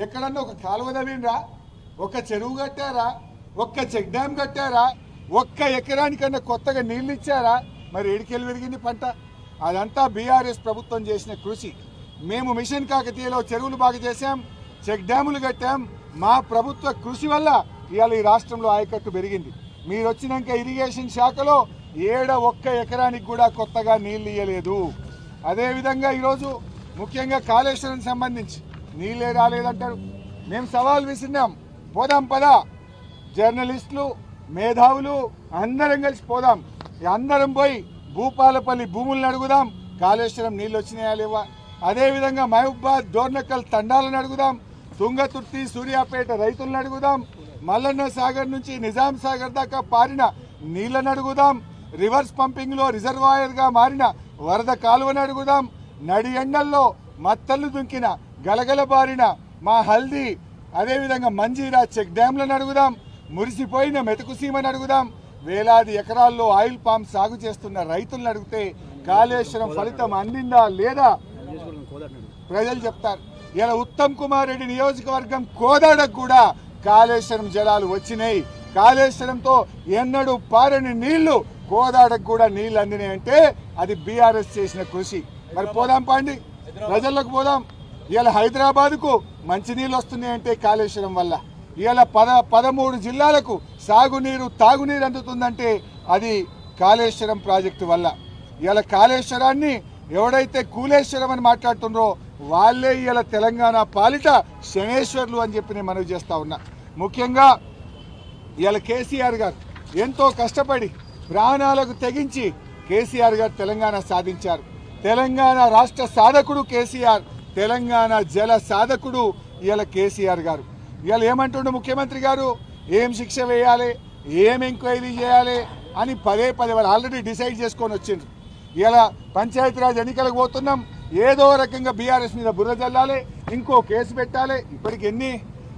ఎక్కడన్నా ఒక కాలువ తవ్విండ్రా ఒక చెరువు కట్టారా? ఒక్క చెక్ డ్యామ్ కట్టారా? ఒక్క ఎకరానికన్నా కొత్తగా నీళ్ళు ఇచ్చారా? మరి ఏడికెళ్ళి పెరిగింది పంట? అదంతా బీఆర్ఎస్ ప్రభుత్వం చేసిన కృషి. మేము మిషన్ కాకతీయలో చెరువులు బాగా చేశాం చెక్ డ్యాములు కట్టాం. మా ప్రభుత్వ కృషి వల్ల ఇవాళ ఈ రాష్ట్రంలో ఆయకట్టు పెరిగింది. మీరు వచ్చినాక ఇరిగేషన్ శాఖలో ఏడ ఒక్క ఎకరానికి కూడా కొత్తగా నీళ్ళు ఇయ్యలేదు. అదేవిధంగా ఈరోజు ముఖ్యంగా కాళేశ్వరం సంబంధించి నీళ్ళే రాలేదంటారు. మేము సవాల్ విసిరినాం. పోదాం పదా. జర్నలిస్టులు మేధావులు అందరం కలిసి పోదాం. అందరం పోయి భూపాలపల్లి భూములను అడుగుదాం. కాళేశ్వరం నీళ్ళు వచ్చినాయా లేవా? అదేవిధంగా మహబూబాద్ డోర్నకల్ తండాలను అడుగుదాం. తుంగతుర్తి సూర్యాపేట రైతులను అడుగుదాం. మల్లన్న సాగర్ నుంచి నిజాం సాగర్ దాకా పారిన నీళ్ళను అడుగుదాం. రివర్స్ పంపింగ్లో రిజర్వాయర్గా మారిన వరద కాలువను అడుగుదాం. నడి ఎండల్లో మత్తళ్ళు దుంకిన గలగలబారిన మా హల్దీ. అదేవిధంగా మంజీరా చెక్ డ్యాంలను అడుగుదాం మురిసిపోయిన మెతుకు సీమను అడుగుదాం. వేలాది ఎకరాల్లో ఆయిల్ పామ్ సాగు చేస్తున్న రైతులను అడిగితే కాళేశ్వరం ఫలితం అందిందా లేదా? ప్రజలు చెప్తారు. ఇలా ఉత్తమ్ కుమార్ రెడ్డి నియోజకవర్గం కోదాడకు కూడా కాళేశ్వరం జలాలు వచ్చినాయి. కాళేశ్వరంతో ఎన్నడూ పారని నీళ్ళు కోదాడకు కూడా నీళ్ళు అందినాయి అంటే అది బీఆర్ఎస్ చేసిన కృషి. మరి పోదాం పాండి. ప్రజలకు పోదాం. ఇవాళ హైదరాబాద్కు మంచినీళ్ళు వస్తున్నాయి అంటే కాళేశ్వరం వల్ల. ఇవాళ పద పదమూడు జిల్లాలకు సాగునీరు తాగునీరు అందుతుందంటే అది కాళేశ్వరం ప్రాజెక్టు వల్ల. ఇవాళ కాళేశ్వరాన్ని ఎవడైతే కూలేశ్వరం అని మాట్లాడుతుండ్రో వాళ్ళే ఇవాళ తెలంగాణ పాలిట శనేశ్వర్లు అని చెప్పి నేను మనవి చేస్తా ఉన్నా. ముఖ్యంగా ఇవాళ కేసీఆర్ గారు ఎంతో కష్టపడి ప్రాణాలకు తెగించి కేసీఆర్ గారు తెలంగాణ సాధించారు. తెలంగాణ రాష్ట్ర సాధకుడు కేసీఆర్ తెలంగాణ జల సాధకుడు ఇవాళ కేసీఆర్ గారు. ఇవాళ ఏమంటుండు ముఖ్యమంత్రి గారు? ఏం శిక్ష వేయాలి? ఏం ఎంక్వైరీ చేయాలి? అని పదే పదే వాళ్ళు ఆల్రెడీ డిసైడ్ చేసుకొని వచ్చిండ్రు. ఇలా పంచాయతీరాజ్ ఎన్నికలకు పోతున్నాం. ఏదో రకంగా బీఆర్ఎస్ మీద బుర్ర చల్లాలి ఇంకో కేసు పెట్టాలి. ఇప్పటికి ఎన్ని?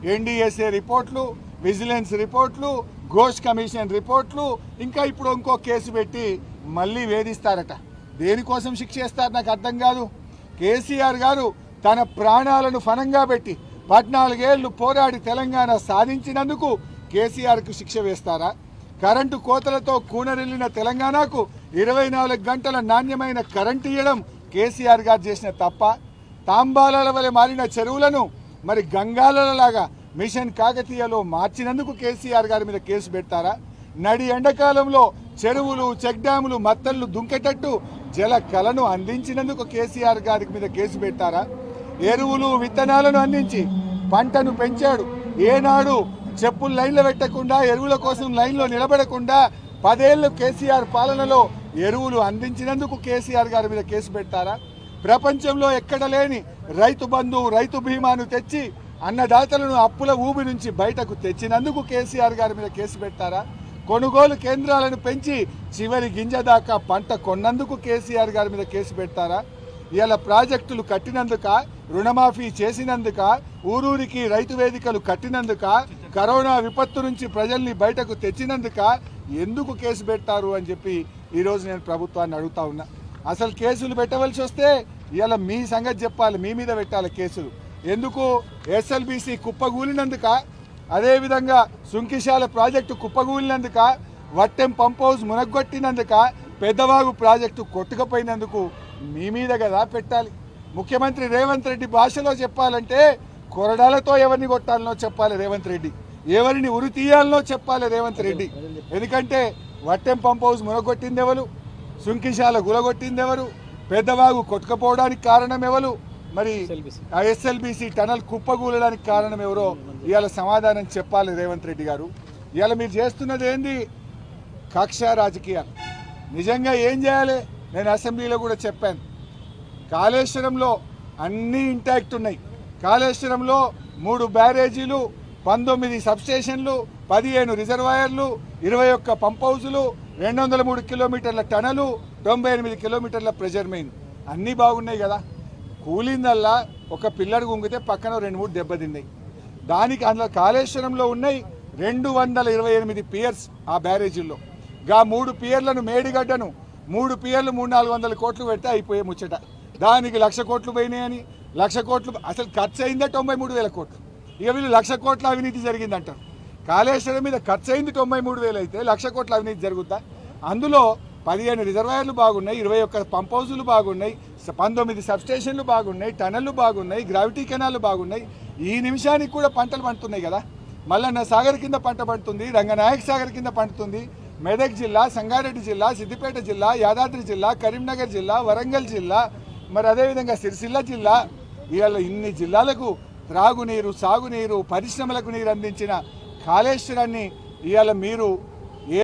ఎన్డీఎస్ఏ రిపోర్ట్లు విజిలెన్స్ రిపోర్ట్లు ఘోష్ కమిషన్ రిపోర్ట్లు ఇంకా ఇప్పుడు ఇంకో కేసు పెట్టి మళ్ళీ వేధిస్తారట. దేనికోసం శిక్ష చేస్తారు నాకు అర్థం కాదు. కేసీఆర్ గారు తన ప్రాణాలను ఫనంగా పెట్టి పద్నాలుగేళ్ళు పోరాడి తెలంగాణ సాధించినందుకు కేసీఆర్కు శిక్ష వేస్తారా? కరెంటు కోతలతో కూనరిల్లిన తెలంగాణకు ఇరవై నాలుగు గంటల నాణ్యమైన కరెంటు ఇవ్వడం కేసీఆర్ గారు చేసిన తప్ప తాంబాలాల వలె మారిన చెరువులను మరి గంగాలలాగా మిషన్ కాకతీయలో మార్చినందుకు కేసీఆర్ గారి మీద కేసు పెడతారా? నడి ఎండాకాలంలో చెరువులు చెక్ డ్యాములు మత్తళ్ళు దుంకేటట్టు జల కలను అందించినందుకు కేసీఆర్ గారి మీద కేసు పెట్టారా ఎరువులు విత్తనాలను అందించి పంటను పెంచాడు. ఏనాడు చెప్పులు లైన్లో పెట్టకుండా ఎరువుల కోసం లైన్లో నిలబడకుండా పదేళ్ళు కేసీఆర్ పాలనలో ఎరువులు అందించినందుకు కేసీఆర్ గారి మీద కేసు పెట్టారా? ప్రపంచంలో ఎక్కడ లేని రైతు బంధు రైతు బీమాను తెచ్చి అన్నదాతలను అప్పుల ఊబి నుంచి బయటకు తెచ్చినందుకు కేసీఆర్ గారి మీద కేసు పెట్టారా? కొనుగోలు కేంద్రాలను పెంచి చివరి గింజ దాకా పంట కొన్నందుకు కేసీఆర్ గారి మీద కేసు పెడతారా ఇలా ప్రాజెక్టులు కట్టినందుక? రుణమాఫీ చేసినందుక ఊరూరికి రైతు వేదికలు కట్టినందుక కరోనా విపత్తు నుంచి ప్రజల్ని బయటకు తెచ్చినందుక ఎందుకు కేసు పెట్టారు అని చెప్పి ఈరోజు నేను ప్రభుత్వాన్ని అడుగుతా ఉన్నా. అసలు కేసులు పెట్టవలసి వస్తే ఇలా మీ సంగతి చెప్పాలి మీ మీద పెట్టాలి కేసులు. ఎందుకు ఎస్ఎల్బిసి కుప్పగూలినందుక అదేవిధంగా సుంకిశాల ప్రాజెక్టు కుప్పగూలినందుక వట్టెం పంప్ హౌస్ మునగొట్టినందుక పెద్దవాగు ప్రాజెక్టు కొట్టుకుపోయినందుకు మీ మీద కదా పెట్టాలి. ముఖ్యమంత్రి రేవంత్ రెడ్డి భాషలో చెప్పాలంటే కొరడాలతో ఎవరిని కొట్టాలనో చెప్పాలి రేవంత్ రెడ్డి. ఎవరిని ఉరి తీయాలనో చెప్పాలి రేవంత్ రెడ్డి. ఎందుకంటే వట్టెం పంప్ హౌస్ మునగొట్టింది ఎవరు సుంకిశాల గులగొట్టింది ఎవరు పెద్దవాగు కొట్టుకపోవడానికి కారణం ఎవరు మరి ఆ ఎస్ఎల్బిసి టనల్ కుప్పగూలడానికి కారణం ఎవరో ఇవాళ సమాధానం చెప్పాలి రేవంత్ రెడ్డి గారు. ఇవాళ మీరు చేస్తున్నది ఏంది? కక్ష రాజకీయాలు. నిజంగా ఏం చేయాలి? నేను అసెంబ్లీలో కూడా చెప్పాను. కాళేశ్వరంలో అన్నీ ఇంటాక్ట్ ఉన్నాయి. కాళేశ్వరంలో మూడు బ్యారేజీలు పంతొమ్మిది సబ్స్టేషన్లు పదిహేను రిజర్వాయర్లు ఇరవై ఒక్క పంప్ హౌజులు రెండు వందల మూడు కిలోమీటర్ల టనలు తొంభై ఎనిమిది కిలోమీటర్ల ప్రెజర్ మెయిన్ అన్నీ బాగున్నాయి కదా. కూలిందల్లా ఒక పిల్లడు గుంగితే పక్కన రెండు మూడు దెబ్బతిన్నాయి. దానికి అందులో కాళేశ్వరంలో ఉన్నాయి రెండు వందల ఇరవై ఎనిమిది పియర్స్ ఆ బ్యారేజీల్లో. గా మూడు పియర్లను మేడిగడ్డను మూడు పియర్లు మూడు నాలుగు వందల కోట్లు పెడితే అయిపోయే ముచ్చట. దానికి లక్ష కోట్లు పోయినాయని లక్ష కోట్లు అసలు ఖర్చు అయిందే తొంభై మూడు వేల కోట్లు. ఇక వీళ్ళు లక్ష కోట్ల అవినీతి జరిగిందంటారు. కాళేశ్వరం మీద ఖర్చు అయింది తొంభై మూడు వేలు అయితే లక్ష కోట్ల అవినీతి జరుగుతా అందులో పదిహేను రిజర్వాయర్లు బాగున్నాయి ఇరవై ఒక్క పంప్ హౌజులు బాగున్నాయి పంతొమ్మిది సబ్స్టేషన్లు బాగున్నాయి టనళ్ళు బాగున్నాయి గ్రావిటీ కెనాలు బాగున్నాయి. ఈ నిమిషానికి కూడా పంటలు పండుతున్నాయి కదా? మల్లన్న సాగర్ కింద పంట పండుతుంది రంగనాయక్ సాగర్ కింద పండుతుంది. మెదక్ జిల్లా సంగారెడ్డి జిల్లా సిద్దిపేట జిల్లా యాదాద్రి జిల్లా కరీంనగర్ జిల్లా వరంగల్ జిల్లా మరి అదేవిధంగా సిరిసిల్ల జిల్లా ఇవాళ ఇన్ని జిల్లాలకు త్రాగునీరు సాగునీరు పరిశ్రమలకు నీరు అందించిన కాళేశ్వరాన్ని ఇవాళ మీరు